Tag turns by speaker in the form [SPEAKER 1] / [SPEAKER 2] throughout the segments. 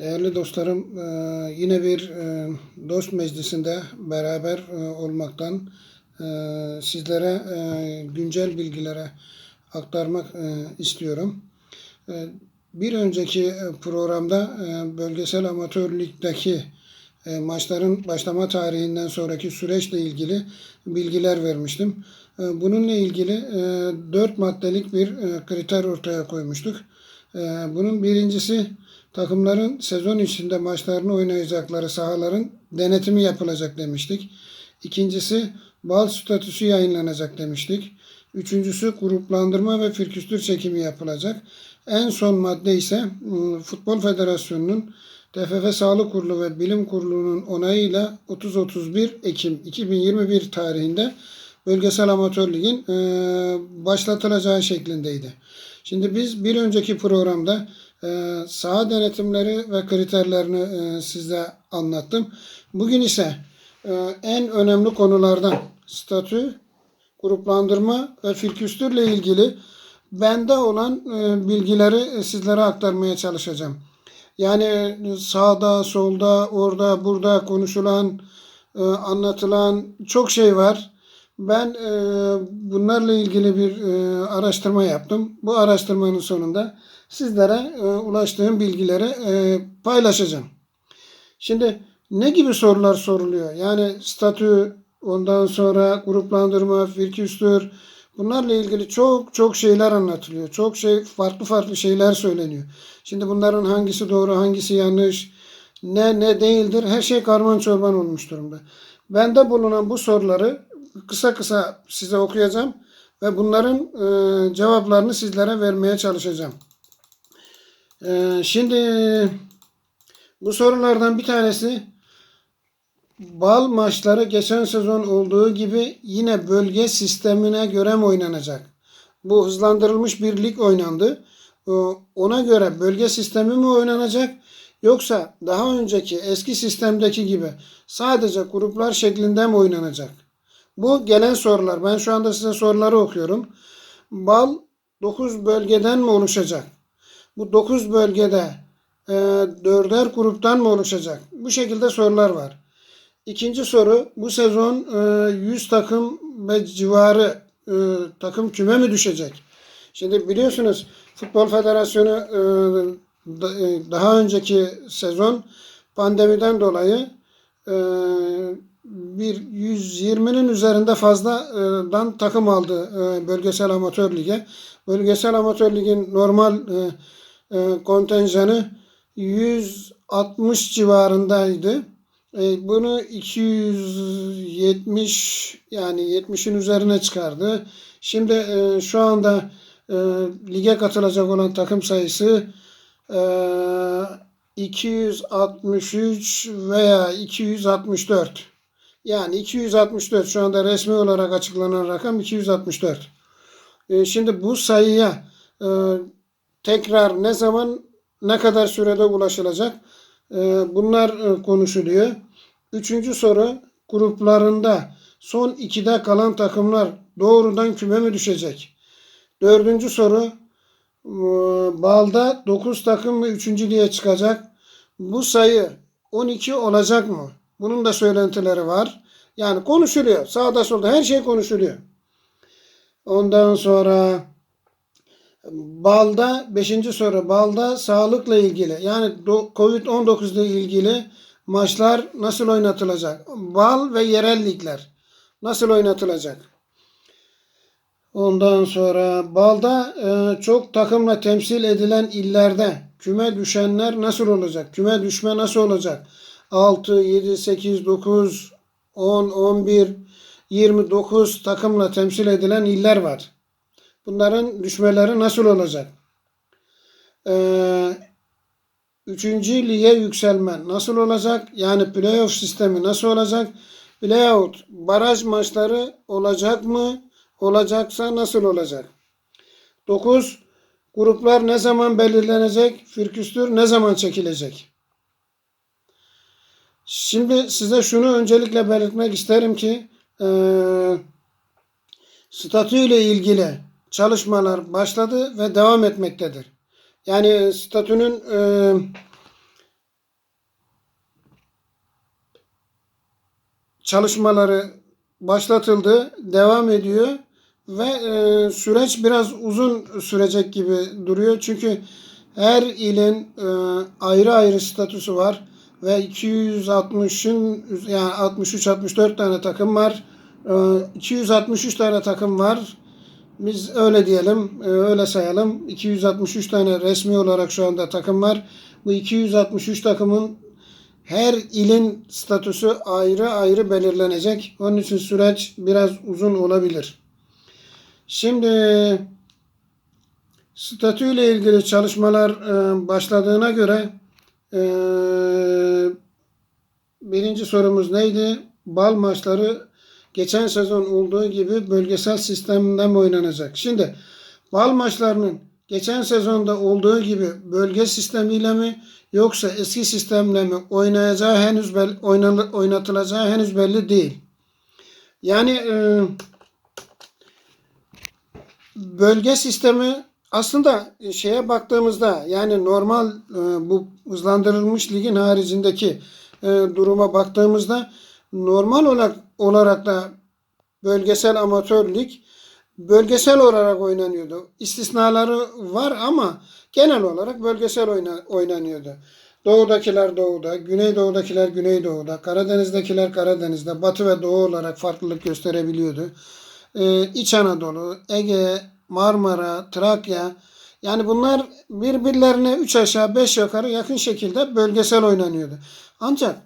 [SPEAKER 1] Değerli dostlarım, e, yine bir e, dost meclisinde beraber e, olmaktan sizlere güncel bilgilere aktarmak istiyorum. Bir önceki programda bölgesel amatör ligdeki maçların başlama tarihinden sonraki süreçle ilgili bilgiler vermiştim. Bununla ilgili dört maddelik bir kriter ortaya koymuştuk. Bunun birincisi takımların sezon içinde maçlarını oynayacakları sahaların denetimi yapılacak demiştik. İkincisi bal statüsü yayınlanacak demiştik. Üçüncüsü gruplandırma ve fikstür çekimi yapılacak. En son madde ise ım, Futbol Federasyonu'nun TFF Sağlık Kurulu ve Bilim Kurulu'nun onayıyla 30-31 Ekim 2021 tarihinde Bölgesel Amatör Lig'in e, başlatılacağı şeklindeydi. Şimdi biz bir önceki programda e, saha denetimleri ve kriterlerini e, size anlattım. Bugün ise e, en önemli konulardan statü, gruplandırma ve fikstürle ilgili bende olan e, bilgileri sizlere aktarmaya çalışacağım. Yani sağda, solda, orada, burada konuşulan, anlatılan çok şey var. Ben e, bunlarla ilgili bir e, araştırma yaptım. Bu araştırmanın sonunda sizlere e, ulaştığım bilgileri e, paylaşacağım. Şimdi ne gibi sorular soruluyor? Yani statü, ondan sonra gruplandırma, fikstür, bunlarla ilgili çok çok şeyler anlatılıyor. Çok şey farklı farklı şeyler söyleniyor. Şimdi bunların hangisi doğru, hangisi yanlış, ne ne değildir her şey karman çorban olmuş durumda. Bende bulunan bu soruları kısa kısa size okuyacağım ve bunların e, cevaplarını sizlere vermeye çalışacağım. E, şimdi bu sorulardan bir tanesi bal maçları geçen sezon olduğu gibi yine bölge sistemine göre mi oynanacak? Bu hızlandırılmış bir lig oynandı. E, Ona göre bölge sistemi mi oynanacak? Yoksa daha önceki eski sistemdeki gibi sadece gruplar şeklinde mi oynanacak? Bu gelen sorular. Ben şu anda size soruları okuyorum. Bal 9 bölgeden mi oluşacak? Bu 9 bölgede e, dörder gruptan mı oluşacak? Bu şekilde sorular var. İkinci soru bu sezon e, 100 takım ve civarı e, takım küme mi düşecek? Şimdi biliyorsunuz Futbol Federasyonu e, e, daha önceki sezon pandemiden dolayı e, bir 120'nin üzerinde fazladan takım aldı e, bölgesel amatör lige. Bölgesel amatör ligin normal e, e, kontenjanı 160 civarındaydı. E, bunu 270 yani 70'in üzerine çıkardı. Şimdi e, şu anda e, lige katılacak olan takım sayısı e, 263 veya 264. Yani 264 şu anda resmi olarak açıklanan rakam 264. E, şimdi bu sayıya e, tekrar ne zaman ne kadar sürede ulaşılacak? E, bunlar e, konuşuluyor. Üçüncü soru gruplarında son ikide kalan takımlar doğrudan küme mi düşecek? Dördüncü soru e, Balda 9 takım mı üçüncülüğe çıkacak? Bu sayı 12 olacak mı? Bunun da söylentileri var. Yani konuşuluyor. Sağda solda her şey konuşuluyor. Ondan sonra Balda 5. soru Balda sağlıkla ilgili yani do- Covid-19 ile ilgili maçlar nasıl oynatılacak? Bal ve yerel ligler nasıl oynatılacak? Ondan sonra Balda e, çok takımla temsil edilen illerde küme düşenler nasıl olacak? Küme düşme nasıl olacak? 6, 7, 8, 9, 10, 11, 29 takımla temsil edilen iller var. Bunların düşmeleri nasıl olacak? Ee, üçüncü lige yükselme nasıl olacak? Yani playoff sistemi nasıl olacak? Playout baraj maçları olacak mı? Olacaksa nasıl olacak? 9. Gruplar ne zaman belirlenecek? Firküstür ne zaman çekilecek? Şimdi size şunu öncelikle belirtmek isterim ki e, statü ile ilgili çalışmalar başladı ve devam etmektedir. Yani statünün e, çalışmaları başlatıldı, devam ediyor ve e, süreç biraz uzun sürecek gibi duruyor. Çünkü her ilin e, ayrı ayrı statüsü var ve 260'ın yani 63-64 tane takım var. E, 263 tane takım var. Biz öyle diyelim, e, öyle sayalım. 263 tane resmi olarak şu anda takım var. Bu 263 takımın her ilin statüsü ayrı ayrı belirlenecek. Onun için süreç biraz uzun olabilir. Şimdi statüyle ilgili çalışmalar e, başladığına göre e, birinci sorumuz neydi? Bal maçları geçen sezon olduğu gibi bölgesel sistemde mi oynanacak? Şimdi bal maçlarının geçen sezonda olduğu gibi bölge sistemiyle mi yoksa eski sistemle mi oynayacağı henüz belli, oynatılacağı henüz belli değil. Yani e, bölge sistemi aslında şeye baktığımızda yani normal e, bu hızlandırılmış ligin haricindeki e, duruma baktığımızda normal olarak olarak da bölgesel amatör lig bölgesel olarak oynanıyordu. İstisnaları var ama genel olarak bölgesel oyna, oynanıyordu. Doğudakiler doğuda, güneydoğudakiler güneydoğuda, Karadeniz'dekiler Karadeniz'de, batı ve doğu olarak farklılık gösterebiliyordu. Ee, İç Anadolu, Ege, Marmara, Trakya yani bunlar birbirlerine 3 aşağı 5 yukarı yakın şekilde bölgesel oynanıyordu. Ancak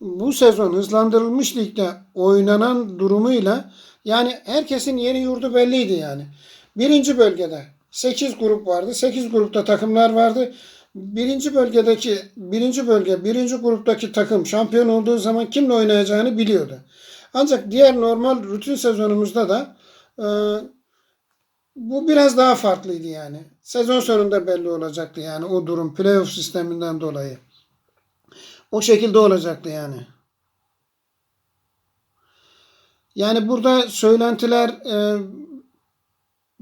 [SPEAKER 1] bu sezon hızlandırılmış ligde oynanan durumuyla yani herkesin yeri yurdu belliydi yani. Birinci bölgede 8 grup vardı. 8 grupta takımlar vardı. Birinci bölgedeki birinci bölge birinci gruptaki takım şampiyon olduğu zaman kimle oynayacağını biliyordu. Ancak diğer normal rutin sezonumuzda da e, bu biraz daha farklıydı yani. Sezon sonunda belli olacaktı yani o durum playoff sisteminden dolayı. O şekilde olacaktı yani. Yani burada söylentiler e,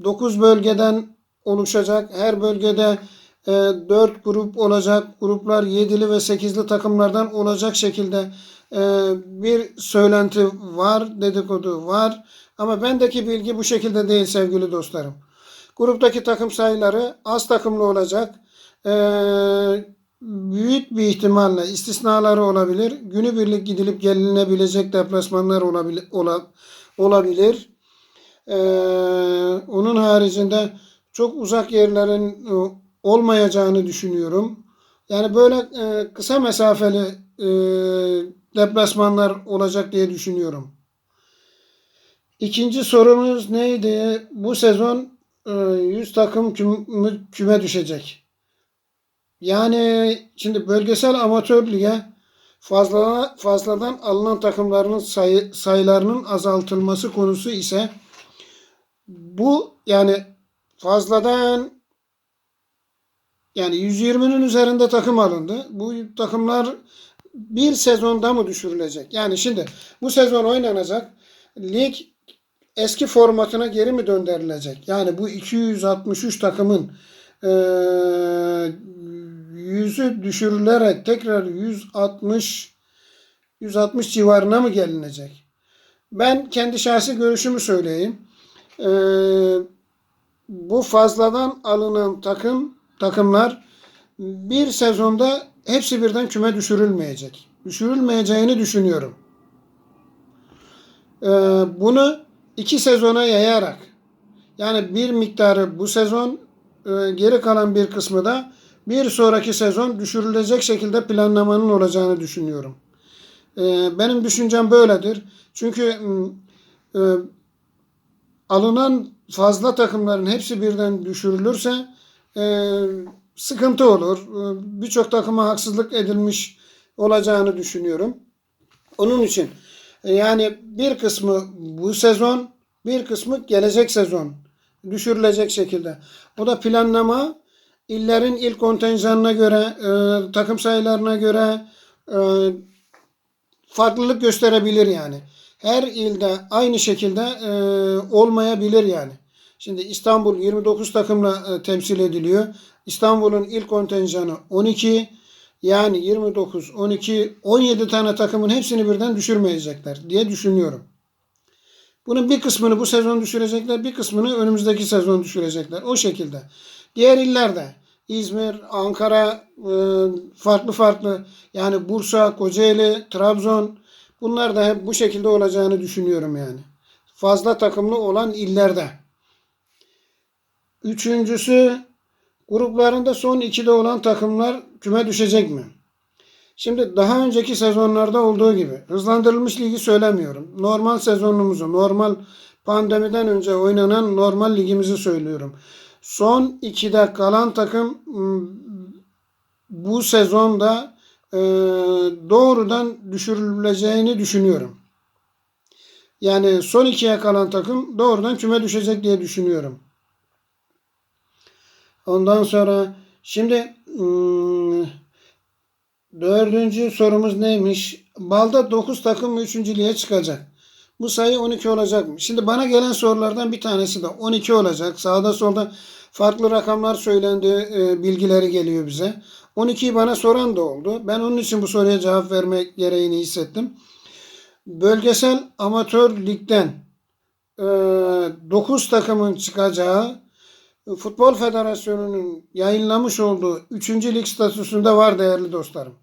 [SPEAKER 1] 9 bölgeden oluşacak. Her bölgede e, 4 grup olacak. Gruplar 7'li ve 8'li takımlardan olacak şekilde e, bir söylenti var, dedikodu var. Ama bendeki bilgi bu şekilde değil sevgili dostlarım. Gruptaki takım sayıları az takımlı olacak. Eee büyük bir ihtimalle istisnaları olabilir. Günübirlik gidilip gelinebilecek deplasmanlar olabilir. Ola, olabilir. Ee, onun haricinde çok uzak yerlerin e, olmayacağını düşünüyorum. Yani böyle e, kısa mesafeli e, deplasmanlar olacak diye düşünüyorum. İkinci sorumuz neydi? Bu sezon e, 100 takım küme, küme düşecek. Yani şimdi bölgesel amatör lige fazla, fazladan alınan takımların sayı, sayılarının azaltılması konusu ise bu yani fazladan yani 120'nin üzerinde takım alındı. Bu takımlar bir sezonda mı düşürülecek? Yani şimdi bu sezon oynanacak. Lig eski formatına geri mi döndürülecek? Yani bu 263 takımın e, yüzü düşürülerek tekrar 160 160 civarına mı gelinecek? Ben kendi şahsi görüşümü söyleyeyim. Ee, bu fazladan alınan takım takımlar bir sezonda hepsi birden küme düşürülmeyecek. Düşürülmeyeceğini düşünüyorum. Ee, bunu iki sezona yayarak yani bir miktarı bu sezon e, geri kalan bir kısmı da bir sonraki sezon düşürülecek şekilde planlamanın olacağını düşünüyorum. E, benim düşüncem böyledir. Çünkü e, alınan fazla takımların hepsi birden düşürülürse sıkıntı olur. Birçok takıma haksızlık edilmiş olacağını düşünüyorum. Onun için yani bir kısmı bu sezon, bir kısmı gelecek sezon düşürülecek şekilde. O da planlama illerin ilk kontenjanına göre, e, takım sayılarına göre e, farklılık gösterebilir yani. Her ilde aynı şekilde e, olmayabilir yani. Şimdi İstanbul 29 takımla e, temsil ediliyor. İstanbul'un ilk kontenjanı 12, Yani 29, 12, 17 tane takımın hepsini birden düşürmeyecekler diye düşünüyorum. Bunun bir kısmını bu sezon düşürecekler, bir kısmını önümüzdeki sezon düşürecekler. O şekilde. Diğer illerde İzmir, Ankara, e, farklı farklı yani Bursa, Kocaeli, Trabzon bunlar da hep bu şekilde olacağını düşünüyorum yani. Fazla takımlı olan illerde. Üçüncüsü gruplarında son ikide olan takımlar küme düşecek mi? Şimdi daha önceki sezonlarda olduğu gibi hızlandırılmış ligi söylemiyorum. Normal sezonumuzu, normal pandemiden önce oynanan normal ligimizi söylüyorum. Son 2'de kalan takım ım, bu sezonda e, doğrudan düşürüleceğini düşünüyorum. Yani son ikiye kalan takım doğrudan küme düşecek diye düşünüyorum. Ondan sonra şimdi ım, dördüncü sorumuz neymiş? Balda 9 takım üçüncülüğe çıkacak. Bu sayı 12 olacak mı? Şimdi bana gelen sorulardan bir tanesi de 12 olacak. Sağda solda farklı rakamlar söylendi, e, bilgileri geliyor bize. 12'yi bana soran da oldu. Ben onun için bu soruya cevap vermek gereğini hissettim. Bölgesel amatör ligden 9 takımın çıkacağı Futbol Federasyonu'nun yayınlamış olduğu 3. lig statüsünde var değerli dostlarım.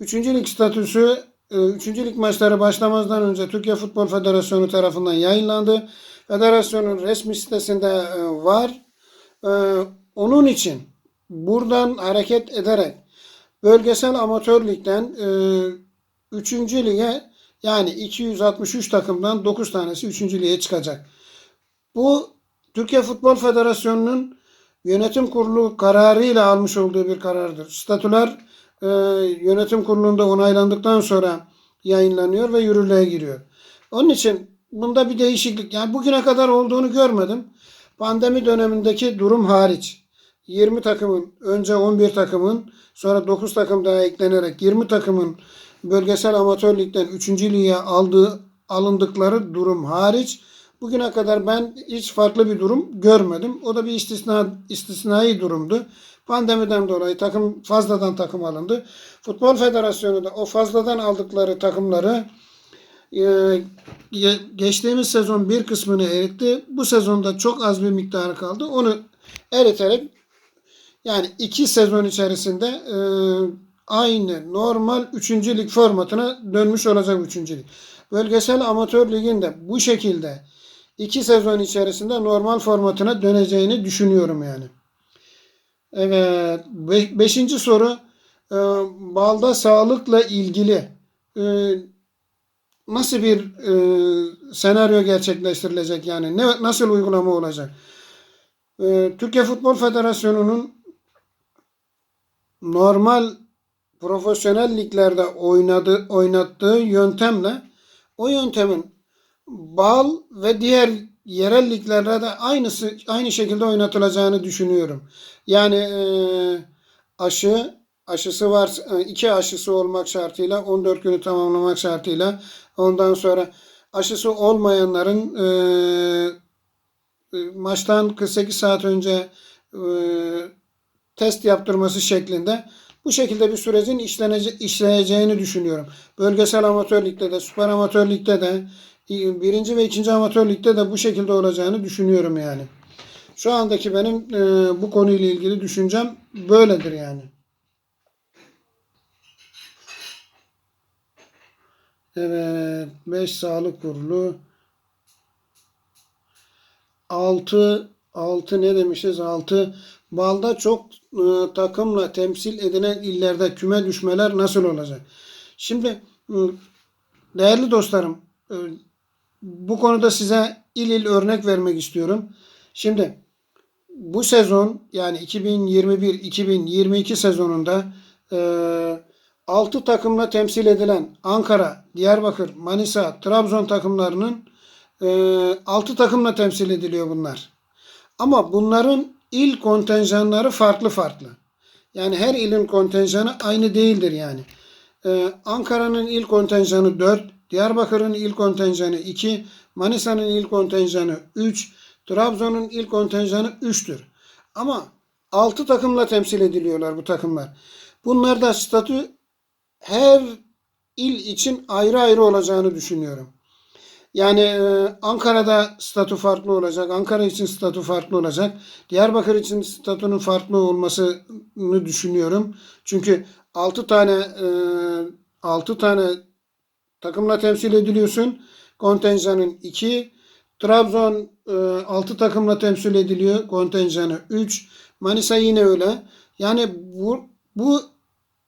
[SPEAKER 1] 3. lig statüsü 3. lig maçları başlamazdan önce Türkiye Futbol Federasyonu tarafından yayınlandı. Federasyonun resmi sitesinde e, var. E, Onun için buradan hareket ederek bölgesel amatör ligden 3. lige yani 263 takımdan 9 tanesi 3. lige çıkacak. Bu Türkiye Futbol Federasyonu'nun yönetim kurulu kararıyla almış olduğu bir karardır. Statüler e, yönetim kurulunda onaylandıktan sonra yayınlanıyor ve yürürlüğe giriyor. Onun için bunda bir değişiklik yani bugüne kadar olduğunu görmedim. Pandemi dönemindeki durum hariç. 20 takımın önce 11 takımın sonra 9 takım daha eklenerek 20 takımın bölgesel amatör ligden 3. lige aldığı alındıkları durum hariç bugüne kadar ben hiç farklı bir durum görmedim. O da bir istisna istisnai durumdu. Pandemiden dolayı takım fazladan takım alındı. Futbol Federasyonu da o fazladan aldıkları takımları e, geçtiğimiz sezon bir kısmını eritti. Bu sezonda çok az bir miktarı kaldı. Onu eriterek yani iki sezon içerisinde e, aynı normal 3. lig formatına dönmüş olacak 3. lig. Bölgesel amatör liginde bu şekilde iki sezon içerisinde normal formatına döneceğini düşünüyorum yani. Evet. Be- beşinci soru. E, balda sağlıkla ilgili e, nasıl bir e, senaryo gerçekleştirilecek yani ne nasıl uygulama olacak? E, Türkiye Futbol Federasyonu'nun normal profesyonel liglerde oynadığı oynattığı yöntemle o yöntemin bal ve diğer yerel liglerde de aynısı aynı şekilde oynatılacağını düşünüyorum. Yani e, aşı aşısı var e, iki aşısı olmak şartıyla 14 günü tamamlamak şartıyla ondan sonra aşısı olmayanların e, e, maçtan 48 saat önce test yaptırması şeklinde bu şekilde bir sürecin işlenece, işleyeceğini düşünüyorum. Bölgesel amatör ligde de, süper amatör ligde de, birinci ve ikinci amatör ligde de bu şekilde olacağını düşünüyorum yani. Şu andaki benim e, bu konuyla ilgili düşüncem böyledir yani. Evet, 5 sağlık kurulu 6 6 ne demişiz? 6 balda çok e, takımla temsil edilen illerde küme düşmeler nasıl olacak? Şimdi e, değerli dostlarım e, bu konuda size il il örnek vermek istiyorum. Şimdi bu sezon yani 2021-2022 sezonunda e, 6 takımla temsil edilen Ankara, Diyarbakır, Manisa, Trabzon takımlarının e, 6 takımla temsil ediliyor bunlar. Ama bunların il kontenjanları farklı farklı. Yani her ilin kontenjanı aynı değildir yani. Ee, Ankara'nın il kontenjanı 4, Diyarbakır'ın il kontenjanı 2, Manisa'nın il kontenjanı 3, Trabzon'un il kontenjanı 3'tür. Ama 6 takımla temsil ediliyorlar bu takımlar. Bunlarda statü her il için ayrı ayrı olacağını düşünüyorum. Yani e, Ankara'da statü farklı olacak. Ankara için statü farklı olacak. Diyarbakır için statünün farklı olmasını düşünüyorum. Çünkü 6 tane e, 6 tane takımla temsil ediliyorsun. Kontenjanın 2. Trabzon e, 6 takımla temsil ediliyor. Kontenjanı 3. Manisa yine öyle. Yani bu bu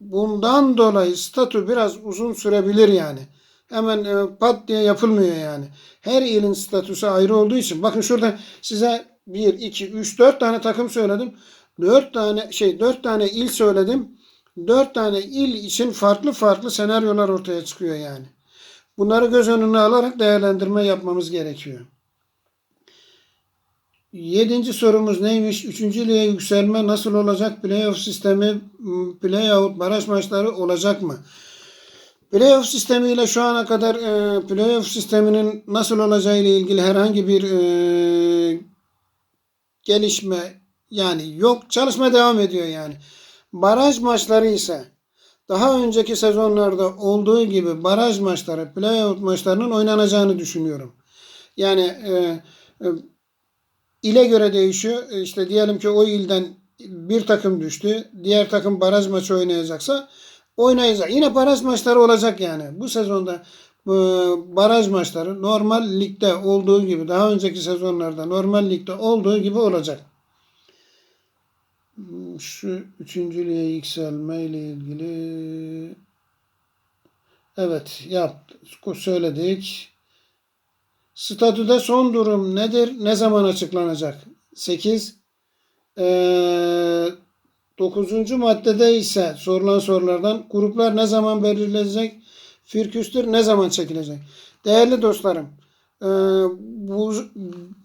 [SPEAKER 1] bundan dolayı statü biraz uzun sürebilir yani. Hemen e, pat diye yapılmıyor yani. Her ilin statüsü ayrı olduğu için. Bakın şurada size 1, 2, 3, 4 tane takım söyledim. 4 tane şey 4 tane il söyledim. 4 tane il için farklı farklı senaryolar ortaya çıkıyor yani. Bunları göz önüne alarak değerlendirme yapmamız gerekiyor. Yedinci sorumuz neymiş? Üçüncü lige yükselme nasıl olacak? Playoff sistemi, playout baraj maçları olacak mı? Playoff sistemiyle şu ana kadar e, playoff sisteminin nasıl olacağı ile ilgili herhangi bir e, gelişme yani yok. Çalışma devam ediyor yani. Baraj maçları ise daha önceki sezonlarda olduğu gibi baraj maçları, playout maçlarının oynanacağını düşünüyorum. Yani e, e, ile göre değişiyor. E, İşte diyelim ki o ilden bir takım düştü. Diğer takım baraj maçı oynayacaksa oynayacak. Yine baraj maçları olacak yani. Bu sezonda e, baraj maçları normal ligde olduğu gibi daha önceki sezonlarda normal ligde olduğu gibi olacak. Şu üçüncülüğe yükselme ile ilgili evet yaptık söyledik. Statüde son durum nedir? Ne zaman açıklanacak? 8. Ee, 9. maddede ise sorulan sorulardan gruplar ne zaman belirlenecek? Firküstür ne zaman çekilecek? Değerli dostlarım, bu,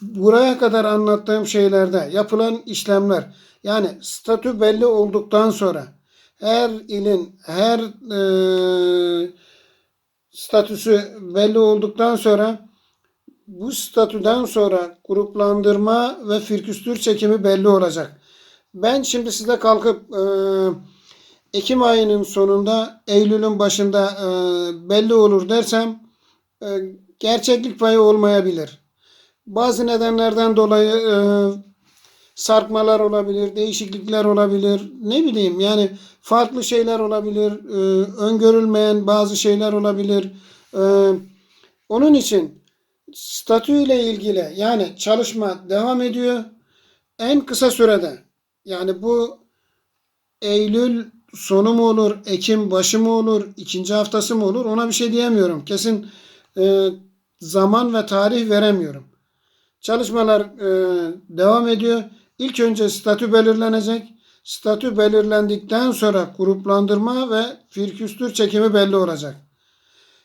[SPEAKER 1] buraya kadar anlattığım şeylerde yapılan işlemler yani statü belli olduktan sonra her ilin her e, statüsü belli olduktan sonra bu statüden sonra gruplandırma ve firküstür çekimi belli olacak. Ben şimdi size kalkıp e, Ekim ayının sonunda Eylül'ün başında e, belli olur dersem e, gerçeklik payı olmayabilir. Bazı nedenlerden dolayı e, sarkmalar olabilir, değişiklikler olabilir. Ne bileyim yani farklı şeyler olabilir, e, öngörülmeyen bazı şeyler olabilir. E, onun için statü ile ilgili yani çalışma devam ediyor. En kısa sürede yani bu Eylül sonu mu olur, Ekim başı mı olur, ikinci haftası mı olur ona bir şey diyemiyorum. Kesin e, zaman ve tarih veremiyorum. Çalışmalar e, devam ediyor. İlk önce statü belirlenecek. Statü belirlendikten sonra gruplandırma ve firküstür çekimi belli olacak.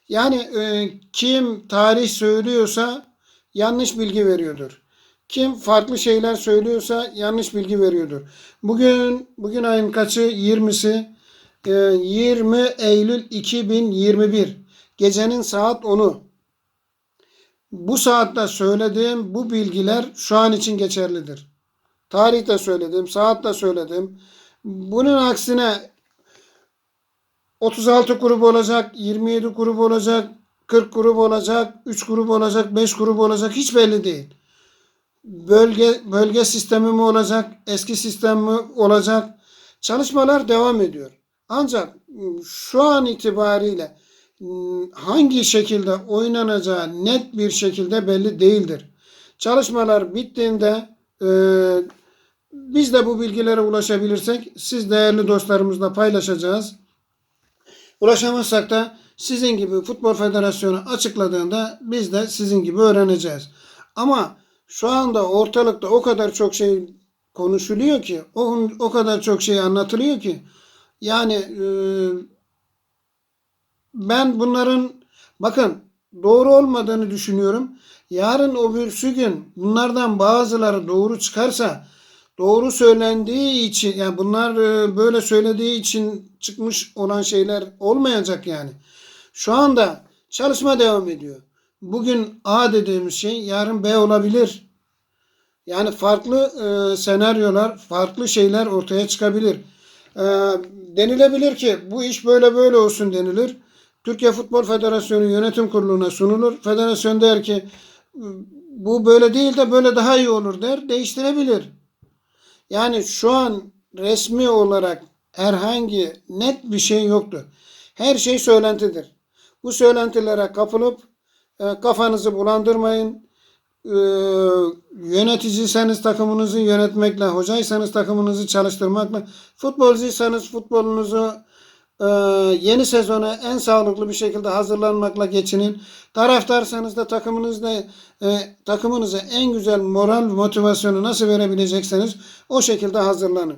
[SPEAKER 1] Yani e, kim tarih söylüyorsa yanlış bilgi veriyordur. Kim farklı şeyler söylüyorsa yanlış bilgi veriyordur. Bugün bugün ayın kaçı? 20'si. E, 20 Eylül 2021. Gecenin saat 10'u. Bu saatte söylediğim bu bilgiler şu an için geçerlidir. Tarihte söyledim, saatte söyledim. Bunun aksine 36 grup olacak, 27 grup olacak, 40 grup olacak, 3 grup olacak, 5 grup olacak hiç belli değil. Bölge bölge sistemi mi olacak, eski sistem mi olacak? Çalışmalar devam ediyor. Ancak şu an itibariyle hangi şekilde oynanacağı net bir şekilde belli değildir. Çalışmalar bittiğinde e, biz de bu bilgilere ulaşabilirsek siz değerli dostlarımızla paylaşacağız. Ulaşamazsak da sizin gibi Futbol Federasyonu açıkladığında biz de sizin gibi öğreneceğiz. Ama şu anda ortalıkta o kadar çok şey konuşuluyor ki, o, o kadar çok şey anlatılıyor ki yani e, ben bunların bakın doğru olmadığını düşünüyorum. Yarın öbürsü gün bunlardan bazıları doğru çıkarsa doğru söylendiği için yani bunlar e, böyle söylediği için çıkmış olan şeyler olmayacak yani. Şu anda çalışma devam ediyor. Bugün A dediğimiz şey yarın B olabilir. Yani farklı e, senaryolar, farklı şeyler ortaya çıkabilir. Ee, denilebilir ki bu iş böyle böyle olsun denilir. Türkiye Futbol Federasyonu Yönetim Kurulu'na sunulur. Federasyon der ki bu böyle değil de böyle daha iyi olur der. Değiştirebilir. Yani şu an resmi olarak herhangi net bir şey yoktu. Her şey söylentidir. Bu söylentilere kapılıp e, kafanızı bulandırmayın. E, yöneticiyseniz takımınızı yönetmekle, hocaysanız takımınızı çalıştırmakla, futbolcuysanız futbolunuzu e, yeni sezona en sağlıklı bir şekilde hazırlanmakla geçinin. Taraftarsanız da takımınızda e, takımınıza en güzel moral motivasyonu nasıl verebilecekseniz o şekilde hazırlanın.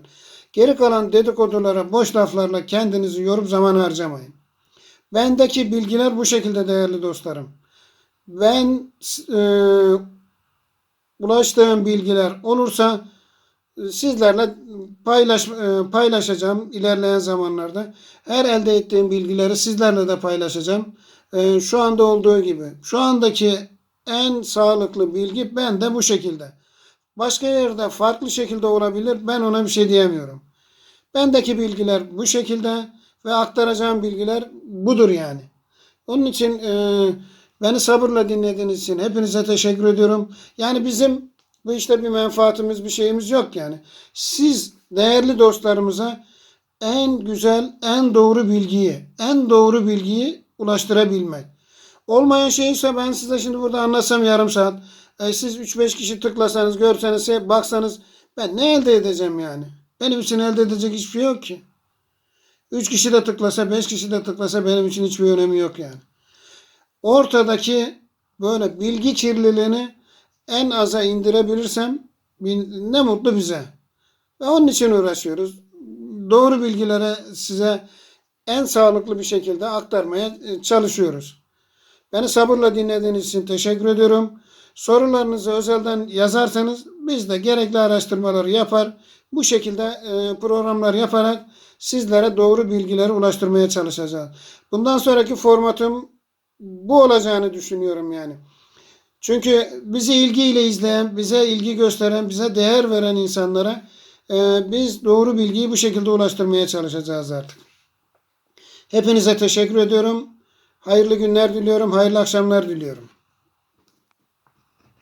[SPEAKER 1] Geri kalan dedikodulara, boş laflarla kendinizi yorup zaman harcamayın. Bendeki bilgiler bu şekilde değerli dostlarım. Ben e, ulaştığım bilgiler olursa sizlerle paylaş e, paylaşacağım ilerleyen zamanlarda. Her elde ettiğim bilgileri sizlerle de paylaşacağım. E, şu anda olduğu gibi. Şu andaki en sağlıklı bilgi bende bu şekilde. Başka yerde farklı şekilde olabilir. Ben ona bir şey diyemiyorum. Bendeki bilgiler bu şekilde ve aktaracağım bilgiler budur yani. Onun için e, beni sabırla dinlediğiniz için hepinize teşekkür ediyorum. Yani bizim bu işte bir menfaatimiz, bir şeyimiz yok yani. Siz değerli dostlarımıza en güzel, en doğru bilgiyi, en doğru bilgiyi ulaştırabilmek. Olmayan şey ise ben size şimdi burada anlatsam yarım saat. E, siz 3-5 kişi tıklasanız, görseniz, hep baksanız ben ne elde edeceğim yani? Benim için elde edecek hiçbir şey yok ki. 3 kişi de tıklasa, 5 kişi de tıklasa benim için hiçbir önemi yok yani. Ortadaki böyle bilgi kirliliğini en aza indirebilirsem ne mutlu bize. Ve onun için uğraşıyoruz. Doğru bilgilere size en sağlıklı bir şekilde aktarmaya çalışıyoruz. Beni sabırla dinlediğiniz için teşekkür ediyorum. Sorularınızı özelden yazarsanız biz de gerekli araştırmaları yapar. Bu şekilde e, programlar yaparak sizlere doğru bilgileri ulaştırmaya çalışacağız. Bundan sonraki formatım bu olacağını düşünüyorum yani. Çünkü bizi ilgiyle izleyen, bize ilgi gösteren, bize değer veren insanlara e, biz doğru bilgiyi bu şekilde ulaştırmaya çalışacağız artık. Hepinize teşekkür ediyorum. Hayırlı günler diliyorum, hayırlı akşamlar diliyorum.